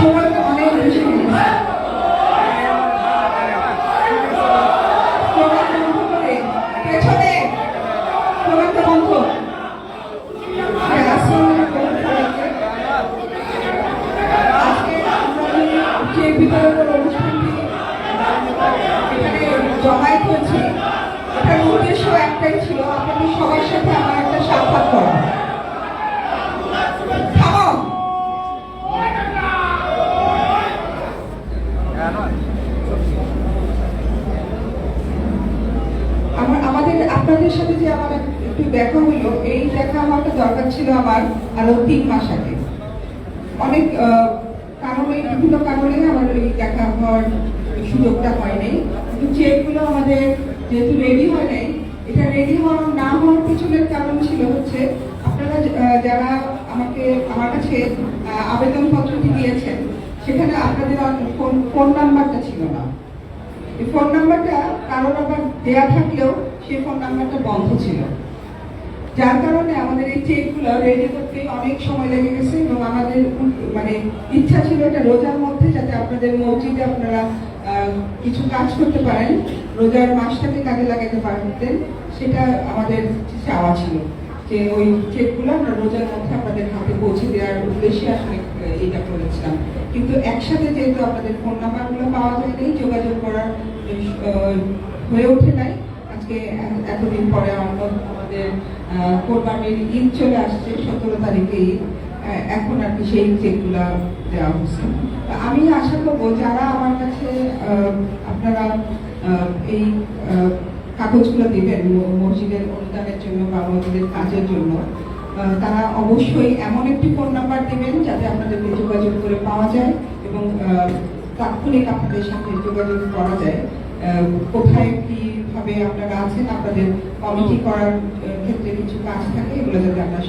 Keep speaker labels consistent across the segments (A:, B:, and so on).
A: সময়টা অনেক বেশি জমায়েত হয়েছি এটার উদ্দেশ্য একটাই ছিল আমার, আমাদের, আপনাদের সাথে যে আমার একটু দেখা হলো, এই দেখা হওয়াটা দরকার ছিল আমার আরও তিন মাস আগে। অনেক কারণে, বিভিন্ন কারণে আমার এই দেখা হওয়ার সুযোগটা হয়নি। কিন্তু চেকগুলো আমাদের যেহেতু রেডি হয় নাই, এটা রেডি হওয়ার না হওয়ার পিছনের কারণ ছিল হচ্ছে, আপনারা যারা আমাকে, আমার কাছে আবেদনপত্রটি দিয়েছেন সেখানে আপনাদের ফোন নাম্বারটা ছিল না। এই ফোন নাম্বারটা কারোর আবার দেয়া থাকলেও সেই ফোন নাম্বারটা বন্ধ ছিল। যার কারণে আমাদের এই চেকগুলো রেডি করতে অনেক সময় লেগে গেছে এবং আমাদের মানে ইচ্ছা ছিল এটা রোজার মধ্যে যাতে আপনাদের মসজিদে আপনারা কিছু কাজ করতে পারেন। রোজার মাসটাকে কাজে লাগাতে পারতেন, সেটা আমাদের চাওয়া ছিল। যে ওই চেকগুলো আমরা রোজার মধ্যে আপনাদের হাতে পৌঁছে দেওয়ার উদ্দেশ্যে আসলে এটা করেছিলাম। কিন্তু একসাথে যেহেতু আপনাদের ফোন নাম্বারগুলো পাওয়া যায়নি যোগাযোগ করার হয়ে ওঠে নাই। আজকে এতদিন পরে আমাদের কোরবানির ঈদ চলে আসছে, সতেরো তারিখে এখন আর কি সেই চেকগুলা দেওয়া হচ্ছে। আমি আশা করব যারা আমার কাছে আপনারা এই কাগজগুলো দেবেন মসজিদের অনুদানের জন্য বা মসজিদের কাজের জন্য। তারা অবশ্যই এমন একটি ফোন নাম্বার দেবেন যাতে আপনাদেরকে যোগাযোগ করে পাওয়া যায় এবং তাৎক্ষণিক আপনাদের সাথে যোগাযোগ করা যায়। কোথায় কোথায় কীভাবে আপনারা আছেন আপনাদের কমিটি করার ক্ষেত্রে কিছু কাজ থাকে এগুলো যাতে আমরা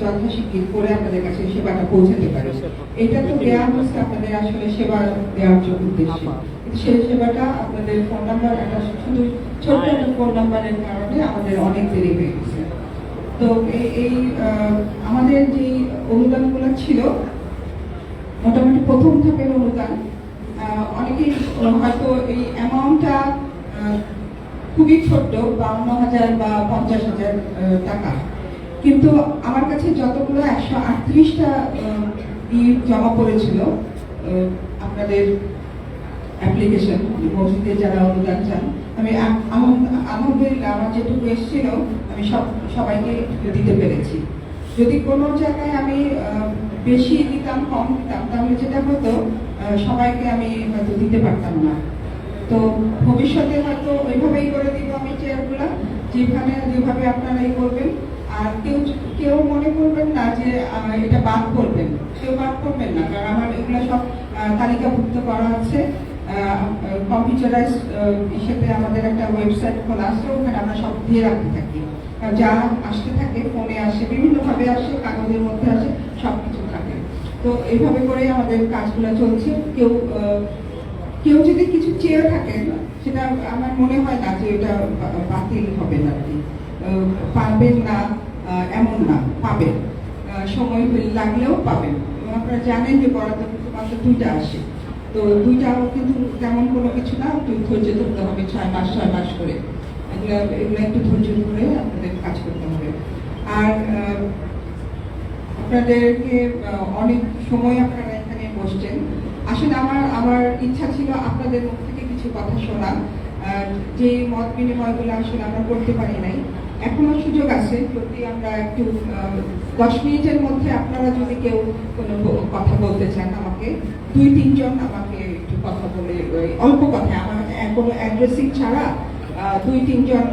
A: যথাশীঘ্র করে আপনাদের কাছে সেবাটা পৌঁছাতে পারি। এটা তো দেওয়া হচ্ছে আপনাদের আসলে সেবা দেওয়ার জন্য উদ্দেশ্যে। সেই সেবাটা আপনাদের ফোন নাম্বার একটা শুধু ছোট্ট একটা ফোন নাম্বারের কারণে আমাদের অনেক দেরি হয়ে গেছে। তো এই- আমাদের যে অনুদানগুলো ছিল মোটামুটি প্রথম ধাপের অনুদান অনেকেই হয়তো এই অ্যামাউন্টটা খুবই ছোট্ট বাউন্ন হাজার বা পঞ্চাশ হাজার টাকা। কিন্তু আমার কাছে যতগুলো একশো আটত্রিশটা জমা পড়েছিল আপনাদের অ্যাপ্লিকেশন, মসজিদে যারা অনুদান চান, আমি আলহামদুলিল্লাহ আমার যেটুকু এসেছিল, আমি সব, সবাইকে দিতে পেরেছি। যদি কোনো জায়গায় আমি বেশি দিতাম, কম দিতাম, তাহলে যেটা হতো সবাইকে আমি হয়তো দিতে পারতাম না। তো ভবিষ্যতে হয়তো ওইভাবেই করে দিব আমি চেয়ারগুলো যেখানে যেভাবে আপনারা এই করবেন। আর কেউ কেউ মনে করবেন না যে এটা বাদ করবেন কেউ বাদ করবেন না, কারণ আমার এগুলো সব তালিকাভুক্ত করা আছে। কম্পিউটারাইজ হিসেবে আমাদের একটা ওয়েবসাইট খোলা আছে, ওখানে আমরা সব দিয়ে রাখতে থাকি। যা আসতে থাকে, ফোনে আসে, বিভিন্নভাবে আসে, কাগজের মধ্যে আসে সব কিছু থাকে। তো এইভাবে করে আমাদের কাজগুলো চলছে। কেউ কেউ যদি কিছু চেয়ে থাকেন, সেটা আমার মনে হয় না যে এটা বাতিল হবে না কি। পারবেন না এমন না, পাবেন। সময় লাগলেও পাবেন। আপনারা জানেন যে বরাদ্দ মাত্র দুইটা আসে। তো দুইটাও কিন্তু তেমন কোনো কিছু না, একটু ধৈর্য ধরতে হবে, ছয় মাস ছয় মাস করে। এগুলো এগুলো একটু ধৈর্য ধরে আপনাদের কাজ করতে হবে। আর আপনাদেরকে অনেক সময় আপনারা এখানে বসছেন। আসলে আমার আমার ইচ্ছা ছিল আপনাদের মুখ থেকে কিছু কথা শোনা। যে মত বিনিময়গুলো আসলে আমরা করতে পারি নাই, এখনও সুযোগ আছে যদি আমরা একটু দশ মিনিটের মধ্যে আপনারা যদি কেউ কোনো কথা বলতে চান আমাকে, দুই, তিনজন আমাকে একটু কথা বলে অল্প কথা, আমার কোনো অ্যাড্রেসিং ছাড়া দুই, তিনজন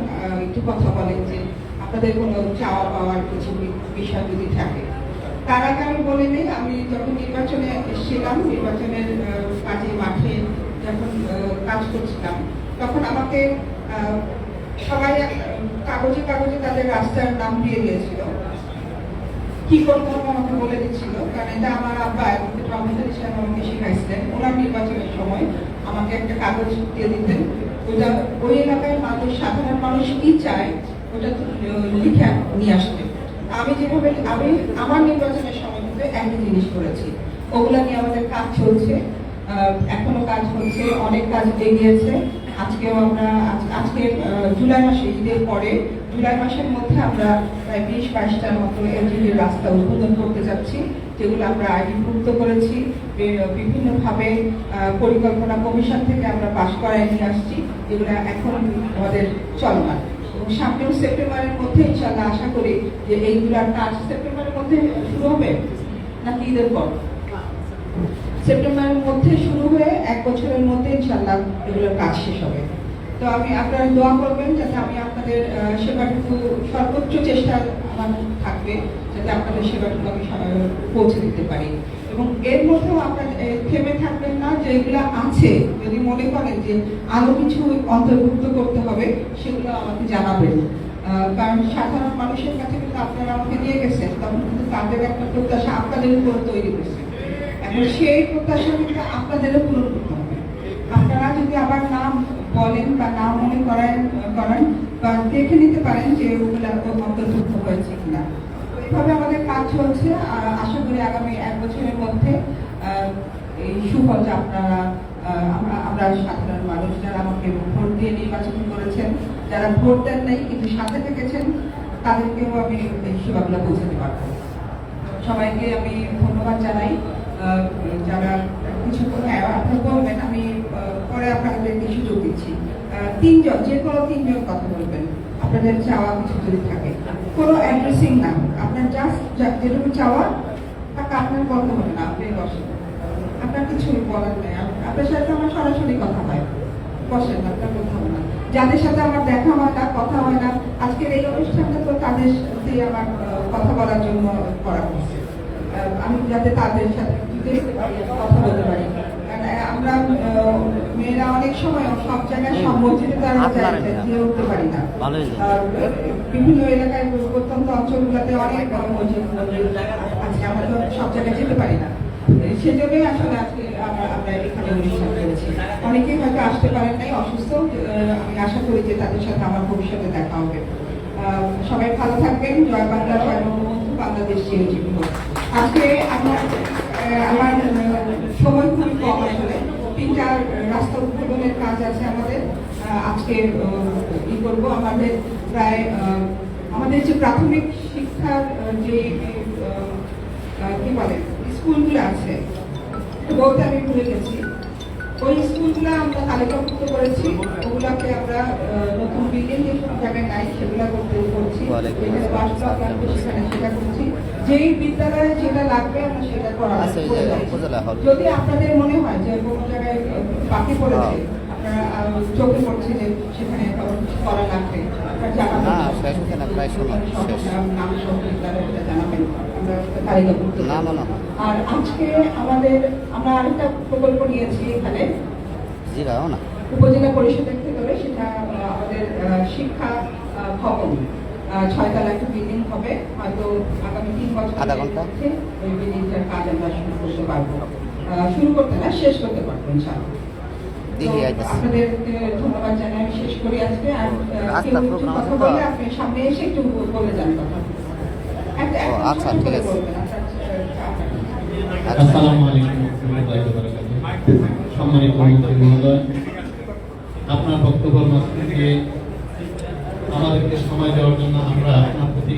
A: একটু কথা বলেন যে আপনাদের কোনো চাওয়া পাওয়ার কিছু বিষয় যদি থাকে। আগে আমি বলে নিই, আমি যখন নির্বাচনে এসেছিলাম, নির্বাচনের কাজে মাঠে যখন কাজ করছিলাম, তখন আমাকে সবাই কাগজে কাগজে তাদের রাস্তার নাম দিয়ে দিয়েছিল। কি করতে হবে আমাকে বলে দিচ্ছিল, কারণ এটা আমার আব্বা রহমতুল ইসলাম আমাকে শিখাইছিলেন। ওনার নির্বাচনের সময় আমাকে একটা কাগজ দিয়ে দিতেন। ওটা ওই এলাকায় মানুষ, সাধারণ মানুষ কি চায়, ওটা লিখে নিয়ে আসতে আমি যেভাবে, আমি আমার নির্বাচনের সময় কিন্তু একই জিনিস করেছি। ওগুলো নিয়ে আমাদের কাজ চলছে। এখনও কাজ হচ্ছে, অনেক কাজ এগিয়েছে। আজকেও আমরা আজকে জুলাই মাসে ঈদের পরে, জুলাই মাসের মধ্যে আমরা প্রায় বিশ বাইশটার মতো এলজিডির রাস্তা উদ্বোধন করতে যাচ্ছি, যেগুলো আমরা আইডিভুক্ত করেছি। বিভিন্নভাবে পরিকল্পনা কমিশন থেকে আমরা পাশ করায় নিয়ে আসছি, যেগুলো এখন আমাদের চলমান। এবং সামনের সেপ্টেম্বরের মধ্যে ইনশাল্লাহ আশা করি যে এইগুলার কাজ সেপ্টেম্বরের মধ্যে শুরু হবে, নাকি ঈদের পর? সেপ্টেম্বরের মধ্যে শুরু হয়ে এক বছরের মধ্যে ইনশাল্লাহ এগুলোর কাজ শেষ হবে। তো আমি আপনারা দোয়া করবেন যাতে আমি আপনাদের সেবাটুকু সর্বোচ্চ চেষ্টা আমার থাকবে, যাতে আপনাদের সেবাটুকু আমি পৌঁছে দিতে পারি। এবং এর মধ্যেও আপনার থেমে থাকবেন না যে এগুলো আছে, যদি মনে করেন যে আরও কিছু অন্তর্ভুক্ত করতে হবে আমাকে জানাবেন। কারণ সাধারণ মানুষের কাছে কিন্তু আপনারা আমাকে দিয়ে গেছেন তখন কিন্তু তাদের একটা প্রত্যাশা আপনাদের উপর তৈরি করছে এখন সেই প্রত্যাশা কিন্তু আপনাদেরও পূরণ করতে হবে। আপনারা যদি আবার নাম বলেন বা নাম মনে করেন করেন বা দেখে নিতে পারেন যে ওগুলা অন্তর্ভুক্ত হয়েছে কিনা। এইভাবে আমাদের কাজ চলছে। আর আশা করি আগামী এক বছরের মধ্যে এই সুফলটা আপনারা আহ, আমরা আমরা সাধারণ মানুষ যারা আমাকে ভোট দিয়ে নির্বাচন করেছেন যারা ভোট দেন নাই কিন্তু সাথে থেকেছেন, তাদেরকেও আমি সেবাগুলো পৌঁছাতে পারব। সবাইকে আমি ধন্যবাদ জানাই। যারা কিছু আপনি বলবেন আমি পরে আপনাদেরকে সুযোগ দিচ্ছি। তিনজন, যে কোনো তিনজন কথা বলবেন। আপনাদের চাওয়া কিছু যদি থাকে। কোনো অ্যাড্রেসিং না আপনার জাস্ট যেটুকু চাওয়া, তাকে আপনার বলতে হবে না। আপনি বসেন। আপনার কিছু বলার নেই। আপনার সাথে আমার সরাসরি কথা হয়। বসেন আপনার কথা হবে না। যাদের সাথে আমার দেখা হয় না কথা হয় না আজকের এই অনুষ্ঠানটা তো তাদের সাথে আমার কথা বলার জন্য করা আহ, আমি যাতে তাদের সাথে দেখতে পারি, কথা বলতে পারি। আমরা মেয়েরা অনেক সময় সব জায়গায় মসজিদে তারা। যেয়ে উঠতে পারি না। বিভিন্ন এলাকায় প্রত্যন্ত অঞ্চলগুলোতে অনেক মসজিদ আছে আমরা সব জায়গায় যেতে পারি না। সেজন্যই আসলে আজকে আমরা এখানে অনুষ্ঠান করেছি। অনেকেই হয়তো আসতে পারেন নাই, অসুস্থ। আমি আশা করি যে তাদের সাথে আমার ভবিষ্যতে দেখা হবে। সবাই ভালো থাকবেন, জয় বাংলা বঙ্গবন্ধু, বাংলাদেশ চিরজীবী আজকে আমার আমার সময় খুবই কম আসলে। তিনটা রাস্তা উদ্বোধনের কাজ আছে আমাদের। আজকে ই করব আমাদের প্রায় আমাদের যে প্রাথমিক শিক্ষার যে কি বলে? স্কুলগুলো আছে। বলতে আমি ভুলে গেছি। ওই স্কুলগুলো আমরা তালিকাভুক্ত করেছি। ওগুলাকে আমরা নতুন বিল্ডিং যে সব জায়গায় নাই সেগুলো করতে করছি। যেখানে বাস লাগবে সেখানে সেটা করছি। যেই বিদ্যালয়ে যেটা লাগবে আমরা সেটা করা। যদি আপনাদের মনে হয় যে কোনো জায়গায় বাকি পড়েছে আহ, চোখে পড়ছে যে সেখানে করা লাগবে। আপনারা জানাবেন।
B: না, শেষ হচ্ছে প্রায় শোনা, শেষ।
A: নাম- নাম সহ বিদ্যালয়টা জানাবেন। আমরা তালিকাভুক্ত
B: না,
A: আর আজকে আমাদের আমরা আরেকটা প্রকল্প নিয়েছি এখানে।
B: জিরাও না।
A: উপজেলা পরিষদের থেকে সেটা আমাদের শিক্ষা ভবন। ছয়তলা একটা বিল্ডিং হবে। হয়তো আগামী তিন বছর
B: আধা ঘণ্টা?
A: ওই বিল্ডিংটার কাজ আমরা শুরু করতে পারব। শুরু করতে না শেষ করতে পারব ইনশাআল্লাহ।
B: দেখি আইতাছি। রাস্তা আছে তো? ও, আচ্ছা, ঠিক আছে।
A: আচ্ছা, আচ্ছা।
C: সম্মানিত আপনার বক্তব্যের মাধ্যমে আমাদেরকে সময় দেওয়ার জন্য আমরা আপনার প্রতি